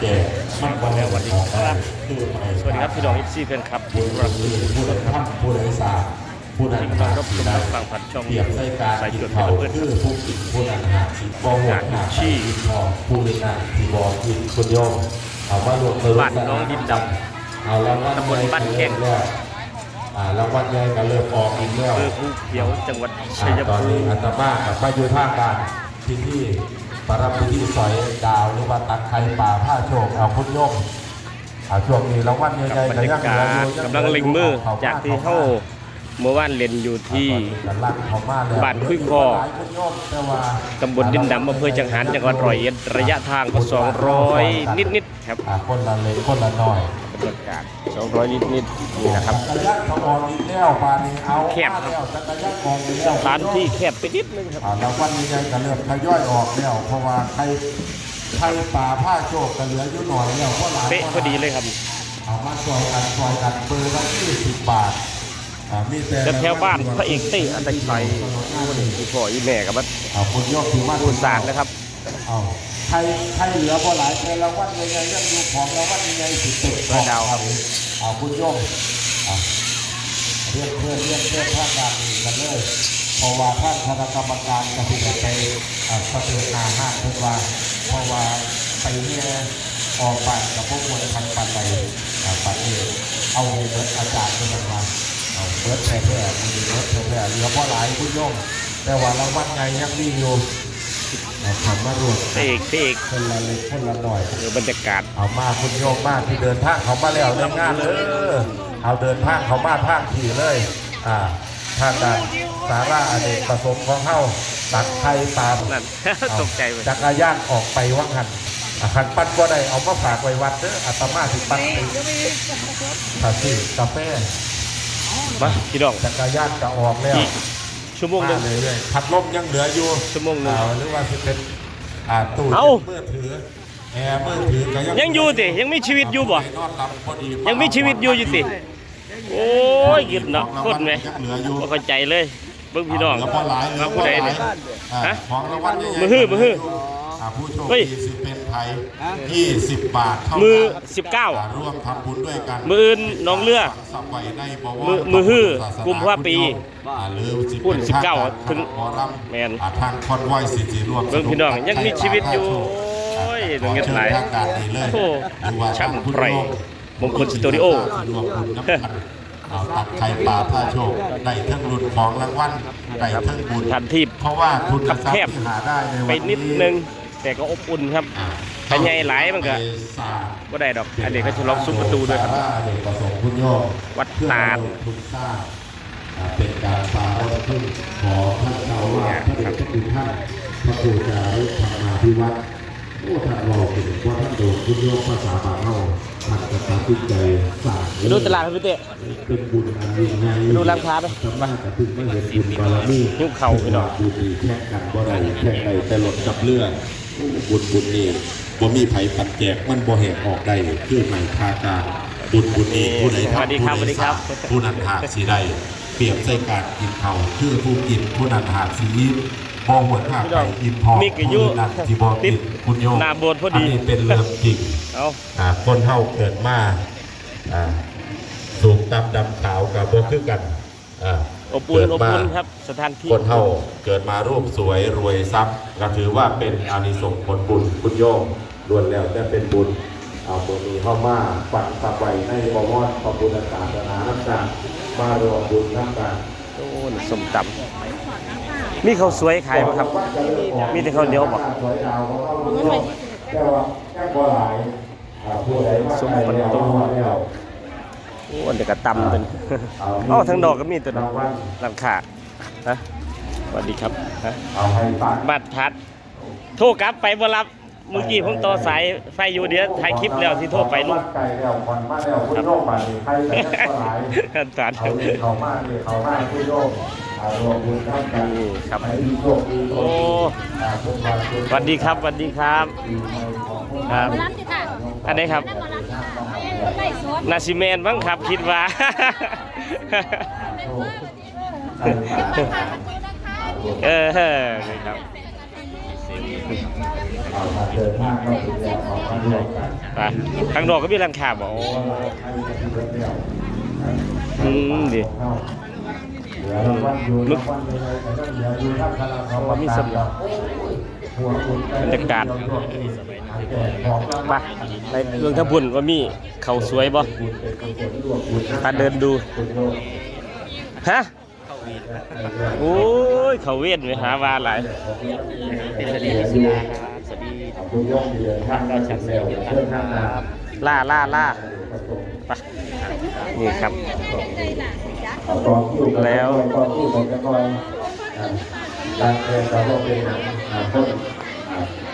แก่มันวันแล้ววันนี้ครับคือสวัสดีครับพี่น้องเอฟซีแฟนคลับผู้ผู้รัรักกผู้ใดทำผู้ใดสาผู้นั้นที่ต้อนรับชมรับฟังผ่านช่องเปรียบใส่การสายกิจนดเขาเพื่อนคือผู้กินผู้นั้นหาสิบอหวดหาชี้กินทองผู้เล่นหน้าที่บอกกินคนโยมเอามารวมตัวบ้านน้องดินดำเอาแล้ววันตำบลบ้านแข้งแล้วอ่ารางวัลใหญ่ก็เริ่มออกอีกแล้วอำเภอภูเขียวจังหวัดชัอ่ายตอนภูนี้มิอัตมากับพระยุทธาการที่ที่ ปรับพิธีสอยดาวหรือว่าตักไข่ป่าผ้าโชคเอาพุทธโยมอ่าช่วงนี้รางวัลใหญ่ๆบรรยากาศกำลังเล็งมือจากที่เข้าเมื่อวานเล่นอยู่ที่บ้านคุยคอตำบลดินดำอำเภอจังหารจังหวัดร้อยเอ็ดระยะทางก็200 นิดๆครับอ่าคนละเล็กคนละน้อย บรรยากาศ200 นิดๆนี่นะครับจักรยานเขาออกอีกแล้วปานี้เอาแคบครับแล้วจักรยานออกอีกสแล้วถานที่แคบไปนิดนึงครับอ่ารางวัลใหญ่ๆก็เริ่มทยอยออกแล้วเพราะว่าใครใครป่าผ้าโชคก็เหลืออยู่หน่อยแล้วเพราะหลายเป๊ะพอดีเลยครับเอามาซอยกันซอยกันเบอร์ละ20บาทอ่ามีแต่แต่แถวบ้านพระเอกเต้อันตชัยที่พ่ออีแม่กับว่าเอาคนยกถือมาคุณสร้างนะครับเอา ใครใครเหลือบ่หลายแต่รางวัลใหญ่ๆยังอยู่ของรางวัลใหญ่ๆสิบเต็มร้อยดาวครับเอาคุณโยมเอาเรียกเพื่อนเรียกเพื่อนท่านการอีกกันเลยเพราะว่าท่านคณะกรรมการกสิกรไปอ่าประเสริฐนาห้างเพื่อว่าเพราะว่าไปเนี่ยออกบ้านกับพวกมวลพันปันใดอ่าปันเองเอาเบิร์ดอาจารย์เป็นมาเอาเบิร์ดแท้ๆมีเบิร์ดแท้ๆเหลือบ่หลายคุณโยมแต่ว่ารางวัลไงยังมีอยู่เอาคำมารวม พระเอกพระเอกคนละเล็กคนละหน่อย เออบรรยากาศเอามาคุณโยมมากที่เดินทางเขามาแล้วในงานเลยเอาเดินทางเขามาทางขี่เลย อ่าทางการสาระอเนกประสงค์ของเข้าตัดไทยตามนั่นเอาตกใจเลยจักรยานออกไปวังหันอะคันปั้นก็ได้เอามาฝากไว้วัดเด้ออาตมาสิปั้นเองถ้าซื้อกาแฟมาพี่น้องจักรยานก็ออกแล้วอีกชั่วโมงหนึมางเรื่อยๆพัดลมยังเหลืออยู่ชั่วโมงหนึ่งอ่าหรือว่าสิเป็น อ่าตู้เอ้า มือถือแอร์มือถือก็ยังยังอยู่ติยังมีชีวิตอยู่บ่ นอนหลับพอดียังมีชีวิตอยู่อยู่ติโอ้ยหยุดเนาะคนไหมเหลืออยู่บ่เข้าใจเลยเบิ่งพี่น้องเหลือพอหลายเหลืมาอพผู้อใดหลายเนี่ยอ่าฮะ ของรางวัลใหญ่ๆมือฮื้อมือฮื้ออ่าผู้โชคเฮ้ย ดีสิเป็น ไทย20 บาทเท่ามือกันสิบเก้าอ่ร่วมทำบุญด้วยกันมืออื่นน้องเรือสับไว้ในบวรมือมือฮื้อศาสนากุมภาพันธ์ปีอ่าหรือสิพูดเป็นสิบเก้าภคถึงหมอลำแม่นอ่าทางคอนไวอยสิจิรวมเบิ่งพี่น้องยังมีชีวิตอยู่โอ้ยน้องเงินไหลทางการนี้เลยโอ้ดูว่าช่างไพรมงคลสตูดิโอรวมบุญน้ำกันเอาตัดไข่ปลาผ้าโชคได้ทั้งรุ่นของรางวัลได้ทั้งบุญทันทีเพราะว่าทุนทรัพย์แคบที่หาได้ในไปวันนิดนึง แต่ก็อบอุ่นครับอ่าถ้าใหญ่หลายมันก็ไปสร้างบ่ได้ดอกอันนี้ก็จะล็อกซุ้มประตูด้วยครับสาระอเนกประสงค์คุณโยมวัดตาดเพื่อเรทุนสร้างอ่าเป็นการสร้างวัดขึ้นขอท่านเจ้าอาวาสท่านเด็กทุกท่านพระครูจารุธรรมาภิวัตรโอ้ท่านบอกถึงว่าท่านโดนคุณโยมภาษาบาเฮาท่านกตัดสินใจสร้างไปดูตลาดครับพี่เต้เป็นบุญอันยิ่งใหญ่ไปดูร้านค้าไหมธรรมะกระพึ่งไม่เห็นบุญบารมีหิ้วเข่าพี่น้องบุญดีแข่งกันบ่ได้แข่งใดแต่หลดกับเรือ บุญบุญนี่บ่มีไผปัดแจกมันบ่แหกออกได้คือไม่ทาการบุญบุญนี้ผู้ใดสวัสดีทำครับผู้สวัสใดดีสครัร้าบงผู้นั้นหากสิได้เปรียบใส่การกินเขาวคือผู้กินผู้นั้นหากสิยิ้มบ่หวนหากไปอิ่มพอมีกี่ยุผู้นั้นสิบ่กินคุณโยมหน้าโบสถ์พอดีนนี้เป็นเรื่องจริงเอาอ่าคนเฮาเกิดมาอ่าสูงดำดำขาวกับบ่คือกันอ่า อบอุ่นเกิดอบมาอุ่นครับสถานที่คนเฮาเกิดมารูปสวยรวยทรัพย์ก็ถือว่าเป็นอานิสงส์ผลบุญคุณโยมล้วนแล้วแต่เป็นบุญเอาบุญมีเข้ามาฝันสับไว้ในบวรขอบคุณศาสนาน้ำกันมารวมบุญน้ำกันโอ้นี่ส้มตำมีข้าวสวยขายป่ะครับ มีแต่ข้าวเหนียวบ่สวยดาวของเราคุณโยมแต่ว่าแค่บ่หลายอ่าผู้ใดมาส้มใกล้มันแล้ว ต้มมาแล้วโอ้เดี๋ยวก็ตำเป็นอ๋อทั้งดอกก็มีตัวนั้นร้านค้าฮะสวัสดีครับฮะเอาให้ปัดบัตรทัด โทรกลับไปบ่รับเมื่อกี้ผมต่อสายไฟอยู่เดี๋ยวถ่ายคลิปแล้วที่โทรไปลูกไก่แล้วควันมาแล้วคุณโยมมาดิใครจะได้ก็หลายท่านสารเอาเองเขามาเลยเขามาคุณโยมอารวมบุญทั้งกันนี่ครับให้มีโชคมีโอ้อ่าทุกวันทุกสวัสดีครับสวัสดีครับ ครับหมอลำสิค่ะอันนี้ครับ นาซิเมนบ้างครับคิดว่า เออนี่ครับเอาเอามาเดินทางก็ถึงแล้วออกมาร่วมกันไปข้างนอกก็มีร้านค้าบ่โอ้เพราะว่าเราใครจะที่เดินเดียวอืมดิเหลือรางวัลอยู่รางวัลเลยแต่ก็เหลืออยู่ท่านคณะกรรมการหัวคุณ บรรยากาศไปในเมืองทับบุญว่ามีเขาสวยบ่ไปเดินดู ฮะโอ้ย เขาเวียนไปหาว่าหลายเป็นสดีสุดาครับสวัสดีคุณยงเดือนท่านก็ชัดเซลเพื่อนท่านนะครับล่าล่าล่าไปนี่ครับกองคู่กันแล้วกอง คู่กันกันหน่อยอ่าการเรียนเราก็เป็นหนังต้น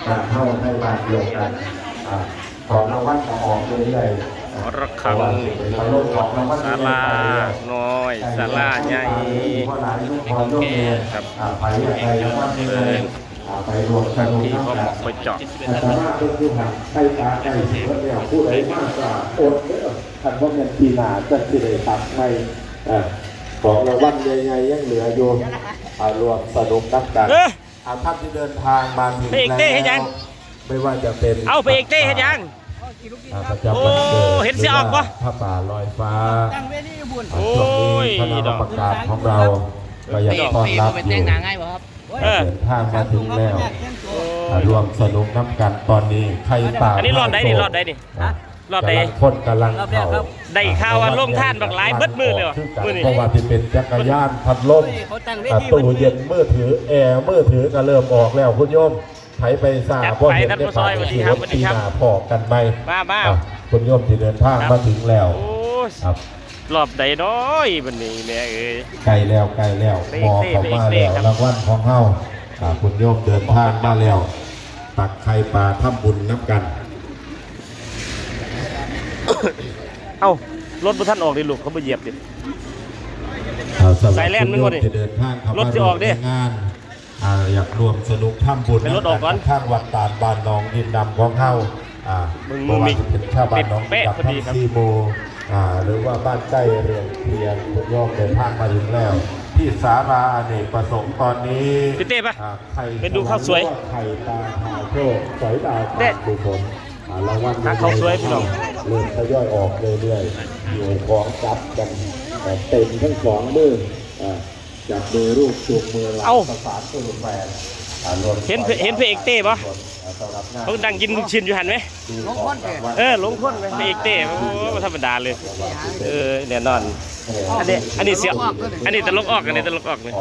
อ่าเข้าให้บานเดียวกันของรางวัลก็ออกเรื่อยๆหอระฆังศาลาน้อยศาลาใหญ่ครับไปไปรางวัลเงินไปรวมกันที่เขาบอกไปเจาะสามารถเป็นผู้หันใกล้ตาใกล้เสียแล้วผู้ใดมากกว่าอดเด้อคันว่าเงินปีหนาจะสิได้ตักไม่ของรางวัลใหญ่ๆยังเหลืออยู่ อ่ารวมสนุกนักกันเอ้ยอาท่านที่เดินทางมาถึงไปเอกเต้เฮ็ดยังไม่ว่าจะเป็นเอาไปเอกเต้เฮ็ดยัง อ่าประจำวันเกิดโอ้เห็นเสียออกปะหรืว่าผ้าป่าลอยฟ้าโอ้ยช่วงนี้คณะกรรมการของเราก็ยังต้อนรับอยู่เออเดินทางมาถึงแล้ว อ่ารวมสนุกน้ำกันตอนนี้ใครป่าอันนี้รอบใดนี่รอบใดนี่ อะ รอบใด กำลังคนกำลังเข้าได้ข่าวว่าลงท่านบักหลายเบิดมือเลยว่ะมื้อนี้ เพราะว่าที่เป็นจักรยานพัดลมอะตู้เย็นมือถือแอร์มือถือก็เริ่มออกแล้วคุณโยมไผไปสาจัดพ่อไปเห็นท่านได้ผู้ซปาอยสวัสดีครับสวัสดีปีครับหน้าพอกันไหมมามา อะคุณโยมที่เดินทางครับมาถึงแล้วโอ้ยครับ รอบใดน้อยบันนี้แม่เอ้ย ไกลแล้วไกลแล้วไปหมอเต้เขามาไปเต้แล้วครับรางวัลของเฮาอะคุณโยมเดินทางมาแล้ว ตักไข่ปลาทำบุญน้ำกัน เอ้ารถบุท่านออกดิลูกเขาไปเหยียบดิ อ่าสำหรับสายแล่นมึงก่อนดิคุณโยมที่เดินทางเข้ารถจะออกดิร่วมในงานอ่าอยากรวมสนุกทำบุญเป็นรถออกก่อนทางวัดตาลบานหนองดินดำของเฮาอ่ามึงเพราะว่ามีเป็นชาวบ้านหนองดินเป๊ะดำพอดีทั้งครับ ซีโมอ่าหรือว่าบ้านใกล้เรือนเพียงคุณโยมเดินทางมาถึงแล้ว ที่สาราอเนกประสงค์ตอนนี้พี่เต้ปะ อ่าไข่ไปดูข้าวสวยไข่ตาหาโชคสอยดาวเด้ตาดูผลอ่ารางวัลหาข้าวสวยพี่น้อง เริ่มทยอยออกเรื่อยๆอยู่ของจับกันเต็มทั้งสองมืออ่าจับมือรูปจูงมือหลังเอาประสานตัวแฟนเห็นเพเห็นพระเอกเต้ปะเขาดังกินลูกชิ้นอยู่หันไหมลงพ้นเออลงพ้นไหมพระเอกเต้โอ้บ่ธรรมดาเลย เออแน่นอน อันนี้อันนี้เสียอันนี้ตลกออกอันนี้ตลกออกเลย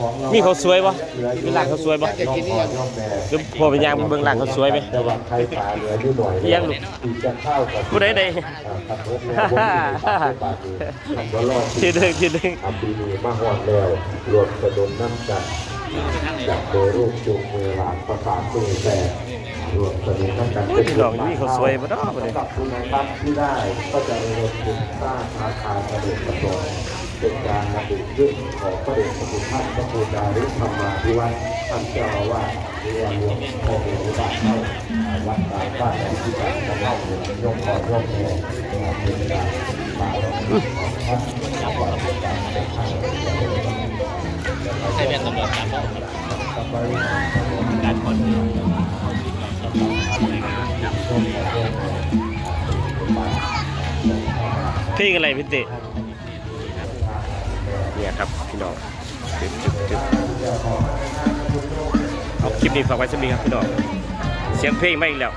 ออกเรื่อยเออๆของเรามีเขาวสวยปะมีร้านเขาวสวยปะน้องพ่อย่อมแม่หรือพอไปย่างไปเบิ่งร้านเขาวสวยไหมแต่ว่าใครตาเหลืออยู่หน่อยเลี้ยงลูกอีกจะเข้ากับผู้ใดใดอ่าขับรถเนี่ยบนที่ปากที่ปากนี่ขับรถรอดทีหนึงทีหนึงทำปีนี้มาหอดแล้วรวมสะดมน้ำกันจากโดยรูปจูงมือหลานประสานมือแต่รวมสะดมน้ำกันโอ้ยพี่น้องนี่เขาวสวยบ่เนาะบ่ได้สำหรับคุณทรัพย์ที่ได้ก็จะระดมทุนสร้างอาคารประเด็นประสงค์ เป็นการนำบุญขึ้นของประเด็นประคุท่านพระครูดาริธรรมาธิวัฒน์ท่านเจ้าอาวาสหรือว่ารวมพ่อแม่บ้านเข้าวัดตามบ้านในที่การกำลังเรียนยกขอยกแม่เป็นการป่าของท่านวัดเป็นการเป็นทางใช้เป็นตำรวจครับการคนเพลงอะไรพี่เต้เครับพี่น้องจึ๊บจึ๊บจึ๊บเอาคลิปนี้ฝากไว้สักนิดครับพี่น้องเสียงเพลงมาอีกแล้ว